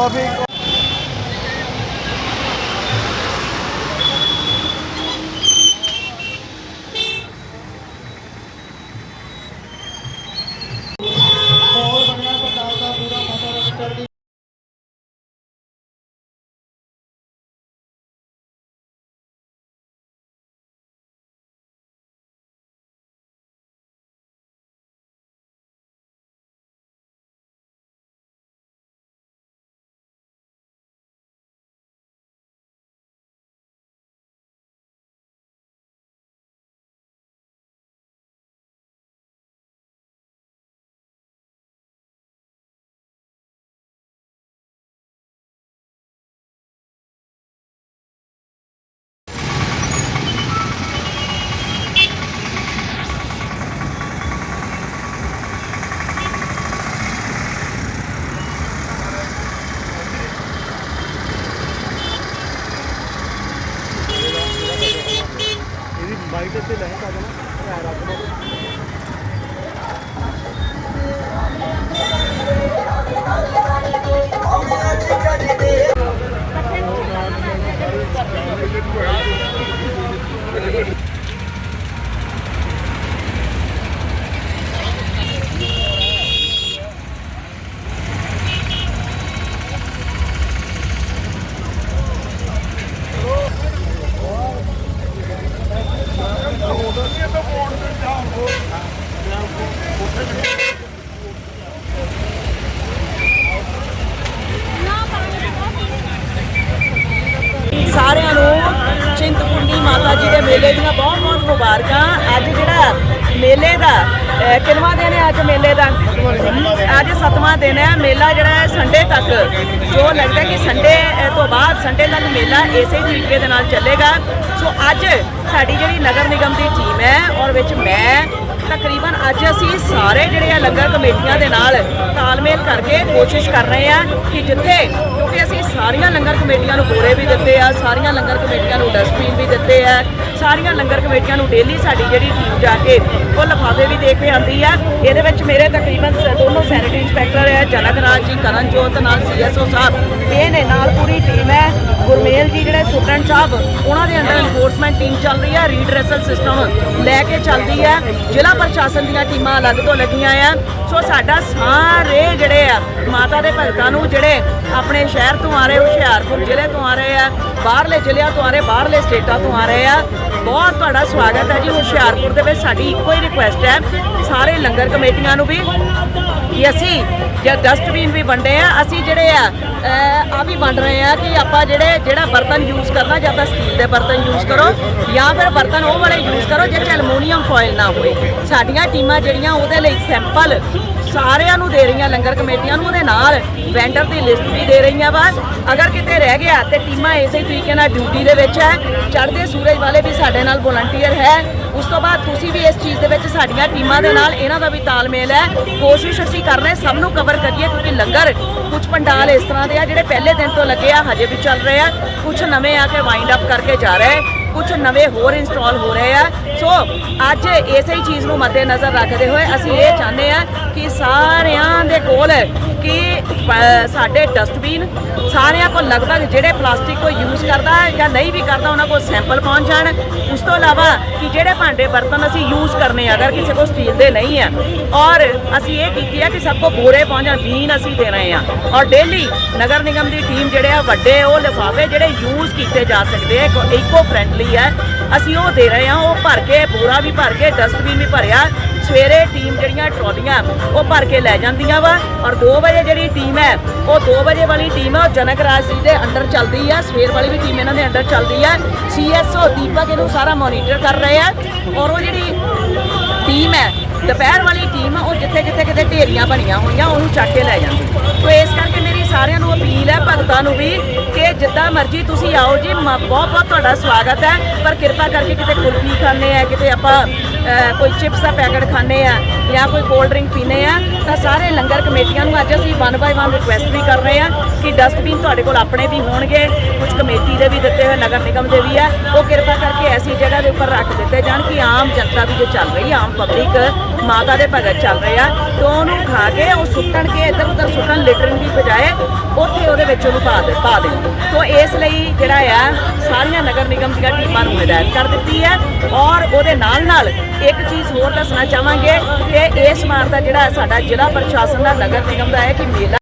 ਇਹਦੀ ਬਾਈਟ ਤੇ ਲੈ ਸਕਦਾ ਸਾਰਿਆਂ ਨੂੰ ਚਿੰਤਪੁਰਨੀ ਮਾਤਾ ਜੀ ਦੇ ਮੇਲੇ ਦੀਆਂ ਬਹੁਤ ਬਹੁਤ ਮੁਬਾਰਕਾਂ। ਅੱਜ ਜਿਹੜਾ ਮੇਲੇ ਦਾ ਅਹ, ਕਿੰਨਵਾਂ ਦਿਨ ਹੈ ਅੱਜ ਮੇਲੇ ਦਾ? ਅੱਜ ਸੱਤਵਾਂ ਦਿਨ ਹੈ। ਮੇਲਾ ਜਿਹੜਾ ਹੈ ਸੰਡੇ ਤੱਕ। ਜੋ ਲੱਗਦਾ ਕਿ ਸੰਡੇ ਤੋਂ ਬਾਅਦ ਸੰਡੇ ਤੱਕ ਮੇਲਾ ਇਸੇ ਤਰੀਕੇ ਦੇ ਨਾਲ ਚੱਲੇਗਾ। ਸੋ ਅੱਜ ਸਾਡੀ ਜਿਹੜੀ ਨਗਰ ਨਿਗਮ ਦੀ ਟੀਮ ਹੈ ਔਰ ਵਿੱਚ ਮੈਂ ਤਕਰੀਬਨ ਅੱਜ ਅਸੀਂ ਸਾਰੇ ਜਿਹੜੇ ਆ ਲੰਗਰ ਕਮੇਟੀਆਂ ਦੇ ਨਾਲ ਤਾਲਮੇਲ ਕਰਕੇ ਕੋਸ਼ਿਸ਼ ਕਰ ਰਹੇ ਆ ਕਿ ਜਿੱਥੇ ਕਿਉਂਕਿ ਅਸੀਂ ਸਾਰੀਆਂ ਲੰਗਰ ਕਮੇਟੀਆਂ ਨੂੰ ਬੋਰੇ ਵੀ ਦਿੱਤੇ ਆ, ਸਾਰੀਆਂ ਲੰਗਰ ਕਮੇਟੀਆਂ ਨੂੰ ਡਸਟਬਿਨ ਵੀ ਦਿੱਤੇ ਆ, ਸਾਰੀਆਂ ਲੰਗਰ ਕਮੇਟੀਆਂ ਨੂੰ ਡੇਲੀ ਸਾਡੀ ਜਿਹੜੀ ਟੀਮ ਜਾ ਕੇ ਉਹ ਲਿਫਾਫੇ ਵੀ ਦੇ ਕੇ ਆਉਂਦੀ ਆ। ਇਹਦੇ ਵਿੱਚ ਮੇਰੇ ਤਕਰੀਬਨ ਸ- ਦੋਨੋਂ ਸੈਨੇਟਰੀ ਇੰਸਪੈਕਟਰ ਹੈ ਜਨਕ ਰਾਜ ਜੀ, ਕਰਨਜੋਤ ਨਾਲ ਸੀਐਸਓ ਸਾਹਿਬ, ਇਹ ਨੇ ਨਾਲ ਪੂਰੀ ਟੀਮ ਹੈ। ਗੁਰਮੇਲ ਜੀ ਜਿਹੜੇ ਸੁਪਰਡੈਂਟ ਸਾਹਿਬ, ਉਹਨਾਂ ਦੇ ਅੰਡਰ ਐਨਫੋਰਸਮੈਂਟ ਟੀਮ ਚੱਲ ਰਹੀ ਹੈ ਰੀਡਰੈਸਲ ਸਿਸਟਮ ਲੈ ਕੇ ਚੱਲਦੀ ਹੈ ਜ਼ਿਲ੍ਹਾ ਪ੍ਰਸ਼ਾਸਨ ਦੀਆਂ ਟੀਮਾਂ ਅਲੱਗ ਤੋਂ ਲੱਗੀਆਂ ਆ। ਸੋ ਸਾਡਾ ਸਾਰੇ ਜਿਹੜੇ ਆ, ਮਾਤਾ ਦੇ ਭਗਤਾਂ ਨੂੰ ਜਿਹੜੇ ਆਪਣੇ ਸ਼ਹਿਰ ਤੋਂ ਆ ਰਹੇ ਹੁਸ਼ਿਆਰਪੁਰ ਜ਼ਿਲ੍ਹੇ ਤੋਂ ਆ ਰਹੇ ਆ, ਬਾਹਰਲੇ ਜ਼ਿਲ੍ਹਿਆਂ ਤੋਂ ਆ ਰਹੇ, ਬਾਹਰਲੇ ਸਟੇਟਾਂ ਤੋਂ ਆ ਰਹੇ ਆ। ਬਹੁਤ ਤੁਹਾਡਾ ਸਵਾਗਤ ਹੈ ਜੀ ਹੁਸ਼ਿਆਰਪੁਰ ਦੇ ਵਿੱਚ। ਸਾਡੀ ਇੱਕੋ ਹੀ ਰਿਕੁਐਸਟ ਹੈ ਸਾਰੇ ਲੰਗਰ ਕਮੇਟੀਆਂ ਨੂੰ ਵੀ ਕਿ ਅਸੀਂ ਜੇ ਡਸਟਬਿਨ ਵੀ ਵੰਡੇ ਆ, ਅਸੀਂ ਜਿਹੜੇ ਆ ਆ ਵੀ ਵੰਡ ਰਹੇ ਆ ਕਿ ਆਪਾਂ ਜਿਹੜੇ, ਜਿਹੜਾ ਬਰਤਨ ਯੂਜ਼ ਕਰਨਾ ਜਾਂ ਤਾਂ ਸਟੀਲ ਦੇ ਬਰਤਨ ਯੂਜ਼ ਕਰੋ ਜਾਂ ਫਿਰ ਬਰਤਨ ਉਹ ਵਾਲੇ ਯੂਜ਼ ਕਰੋ ਜਿਹਦੇ 'ਚ ਐਲੂਮੀਨੀਅਮ ਫੋਇਲ ਨਾ ਹੋਏ। ਸਾਡੀਆਂ ਟੀਮਾਂ ਜਿਹੜੀਆਂ ਉਹਦੇ ਲਈ ਸੈਂਪਲ ਸਾਰਿਆਂ ਨੂੰ ਦੇ ਰਹੀਆਂ ਲੰਗਰ ਕਮੇਟੀਆਂ ਨੂੰ, ਉਹਦੇ ਨਾਲ ਵੈਂਡਰ ਦੀ ਲਿਸਟ ਵੀ ਦੇ ਰਹੀਆਂ ਵਾ। ਅਗਰ ਕਿਤੇ ਰਹਿ ਗਿਆ ਤੇ ਟੀਮਾਂ ਇਸੇ ਤਰੀਕੇ ਨਾਲ ਡਿਊਟੀ ਦੇ ਵਿੱਚ ਹੈ, ਚੜ੍ਹਦੇ ਸੂਰਜ ਵਾਲੇ ਵੀ ਸਾਡੇ ਨਾਲ ਵੋਲੰਟੀਅਰ ਹੈ। ਉਸ ਤੋਂ ਬਾਅਦ ਤੁਸੀਂ ਵੀ ਇਸ ਚੀਜ਼ ਦੇ ਵਿੱਚ ਸਾਡੀਆਂ ਟੀਮਾਂ ਦੇ ਨਾਲ ਇਹਨਾਂ ਦਾ ਵੀ ਤਾਲਮੇਲ ਹੈ। ਕੋਸ਼ਿਸ਼ ਅਸੀਂ ਕਰ ਰਹੇ ਸਭ ਨੂੰ ਕਵਰ ਕਰੀਏ, ਕਿਉਂਕਿ ਲੰਗਰ ਕੁਝ ਪੰਡਾਲ ਇਸ ਤਰ੍ਹਾਂ ਦੇ ਆ ਜਿਹੜੇ ਪਹਿਲੇ ਦਿਨ ਤੋਂ ਲੱਗੇ ਆ, ਹਜੇ ਵੀ ਚੱਲ ਰਹੇ ਆ। ਕੁਝ ਨਵੇਂ ਆ ਕੇ ਵਾਈਂਡ ਅਪ ਕਰਕੇ ਜਾ ਰਹੇ, ਕੁਝ ਨਵੇਂ ਹੋਰ ਇੰਸਟਾਲ ਹੋ ਰਹੇ ਆ। ਸੋ ਅੱਜ ਇਸੇ ਹੀ ਚੀਜ਼ ਨੂੰ ਮੱਦੇ ਨਜ਼ਰ ਰੱਖਦੇ ਹੋਏ ਅਸੀਂ ਇਹ ਚਾਹੁੰਦੇ ਆ ਕਿ ਸਾਰਿਆਂ ਦੇ ਕੋਲ ਕਿ ਸਾਡੇ ਡਸਟਬਿਨ ਸਾਰਿਆਂ ਕੋਲ ਲਗਭਗ ਜਿਹੜੇ ਪਲਾਸਟਿਕ ਕੋ ਯੂਜ਼ ਕਰਦਾ ਹੈ ਜਾਂ ਨਹੀਂ ਵੀ ਕਰਦਾ, ਉਹਨਾਂ ਕੋਲ ਸੈਂਪਲ ਪਹੁੰਚ ਜਾਣ। ਉਸ ਤੋਂ ਇਲਾਵਾ ਕਿ ਜਿਹੜੇ ਭਾਂਡੇ ਬਰਤਨ ਅਸੀਂ ਯੂਜ਼ ਕਰਨੇ ਅਗਰ ਕਿਸੇ ਕੋਲ ਸਟੀਲ ਦੇ ਨਹੀਂ ਹੈ, ਔਰ ਅਸੀਂ ਇਹ ਕੀਤੀ ਹੈ ਕਿ ਸਭ ਕੋ ਬੋਰੇ ਪਹੁੰਚ ਜਾਣ ਬੀਨ ਅਸੀਂ ਦੇ ਰਹੇ ਆ ਔਰ ਡੇਲੀ ਨਗਰ ਨਿਗਮ ਦੀ ਟੀਮ ਜਿਹੜੇ ਆ ਵੱਡੇ, ਉਹ ਲਿਫਾਫੇ ਜਿਹੜੇ ਯੂਜ਼ ਕੀਤੇ ਜਾ ਸਕਦੇ ਆ, ਇਕੋ ਫ੍ਰੈਂਡਲੀ ਹੈ ਅਸੀਂ ਉਹ ਦੇ ਰਹੇ ਹਾਂ ਉਹ ਭਰ ਕੇ ਬੋਰਾ ਵੀ ਭਰ ਕੇ ਡਸਟਬਿਨ ਵੀ ਭਰਿਆ। ਸਵੇਰੇ ਟੀਮ ਜਿਹੜੀਆਂ ਟਰਾਲੀਆਂ ਉਹ ਭਰ ਕੇ ਲੈ ਜਾਂਦੀਆਂ ਵਾ। ਔਰ 2 ਵਜੇ ਜਿਹੜੀ ਟੀਮ ਹੈ ਉਹ 2 ਵਜੇ ਵਾਲੀ ਟੀਮ ਹੈ ਉਹ ਜਨਕ ਰਾਜ ਜੀ ਦੇ ਅੰਡਰ ਚੱਲਦੀ ਆ। ਸਵੇਰ ਵਾਲੀ ਵੀ ਟੀਮ ਇਹਨਾਂ ਦੇ ਅੰਡਰ ਚੱਲਦੀ ਹੈ ਸੀਐਸਓ ਦੀਪਕ ਇਹਨੂੰ ਸਾਰਾ ਮੋਨੀਟਰ ਕਰ ਰਹੇ ਆ। ਔਰ ਉਹ ਜਿਹੜੀ ਟੀਮ ਹੈ ਦੁਪਹਿਰ ਵਾਲੀ ਟੀਮ ਆ, ਉਹ ਜਿੱਥੇ ਜਿੱਥੇ ਕਿਤੇ ਢੇਰੀਆਂ ਬਣੀਆਂ ਹੋਈਆਂ ਉਹਨੂੰ ਚੱਕ ਕੇ ਲੈ ਜਾਂਦੀ। ਤੋ ਇਸ ਸਾਰਿਆਂ ਨੂੰ ਅਪੀਲ ਹੈ ਭਗਤਾਂ ਨੂੰ ਵੀ ਕਿ ਜਿੱਦਾਂ ਮਰਜ਼ੀ ਤੁਸੀਂ ਆਓ ਜੀ ਬਹੁਤ ਬਹੁਤ ਤੁਹਾਡਾ ਸਵਾਗਤ ਹੈ। ਪਰ ਕਿਰਪਾ ਕਰਕੇ ਕਿਤੇ ਕੁਲਫੀ ਖਾਣੇ ਆ, ਕਿਤੇ ਆਪਾਂ ਕੋਈ ਚਿਪਸ ਦਾ ਪੈਕਟ ਖਾਣੇ ਆ ਜਾਂ ਕੋਈ ਕੋਲਡ ਡਰਿੰਕ ਪੀਣੇ ਆ, ਤਾਂ ਸਾਰੇ ਲੰਗਰ ਕਮੇਟੀਆਂ ਨੂੰ ਅੱਜ ਅਸੀਂ ਵਨ ਬਾਈ ਵਨ ਰਿਕੁਐਸਟ ਵੀ ਕਰ ਰਹੇ ਆ ਕਿ ਡਸਟਬਿਨ ਤੁਹਾਡੇ ਕੋਲ ਆਪਣੇ ਵੀ ਹੋਣਗੇ ਕੁਝ ਕਮੇਟੀ ਦੇ ਵੀ ਦਿੱਤੇ ਹੋਏ, ਨਗਰ ਨਿਗਮ ਦੇ ਵੀ ਆ। ਉਹ ਕਿਰਪਾ ਕਰਕੇ ਐਸੀ ਜਗ੍ਹਾ ਦੇ ਉੱਪਰ ਰੱਖ ਦਿੱਤੇ ਜਾਣ ਕਿ ਆਮ ਜਨਤਾ ਵੀ ਜੋ ਚੱਲ ਰਹੀ ਆ, ਆਮ ਪਬਲਿਕ ਮਾਤਾ ਦੇ ਭਗਤ ਚੱਲ ਰਹੇ ਆ। ਤੇ ਉਹਨੂੰ ਖਾ ਕੇ ਉਹ ਸੁੱਟਣ ਕੇ ਇੱਧਰ ਉੱਧਰ ਸੁੱਟਣ ਲਿਟਰਨ ਦੀ ਬਜਾਏ ਉੱਥੇ ਉਹਦੇ ਵਿੱਚ ਉਹਨੂੰ ਪਾ ਦੇ ਪਾ ਦੇ ਤੋਂ ਇਸ ਲਈ ਜਿਹੜਾ ਆ, ਸਾਰੀਆਂ ਨਗਰ ਨਿਗਮ ਦੀਆਂ ਟੀਮਾਂ ਨੂੰ ਹਦਾਇਤ ਕਰ ਦਿੱਤੀ ਹੈ ਔਰ ਉਹਦੇ ਨਾਲ ਨਾਲ ਇੱਕ ਚੀਜ਼ ਹੋਰ ਦੱਸਣਾ ਚਾਹਾਂਗੇ ਕਿ ਇਸ ਮਾਰ ਦਾ ਜਿਹੜਾ ਸਾਡਾ ਜ਼ਿਲ੍ਹਾ ਪ੍ਰਸ਼ਾਸਨ ਦਾ ਨਗਰ ਨਿਗਮ ਦਾ ਹੈ ਕਿ ਮੇਲਾ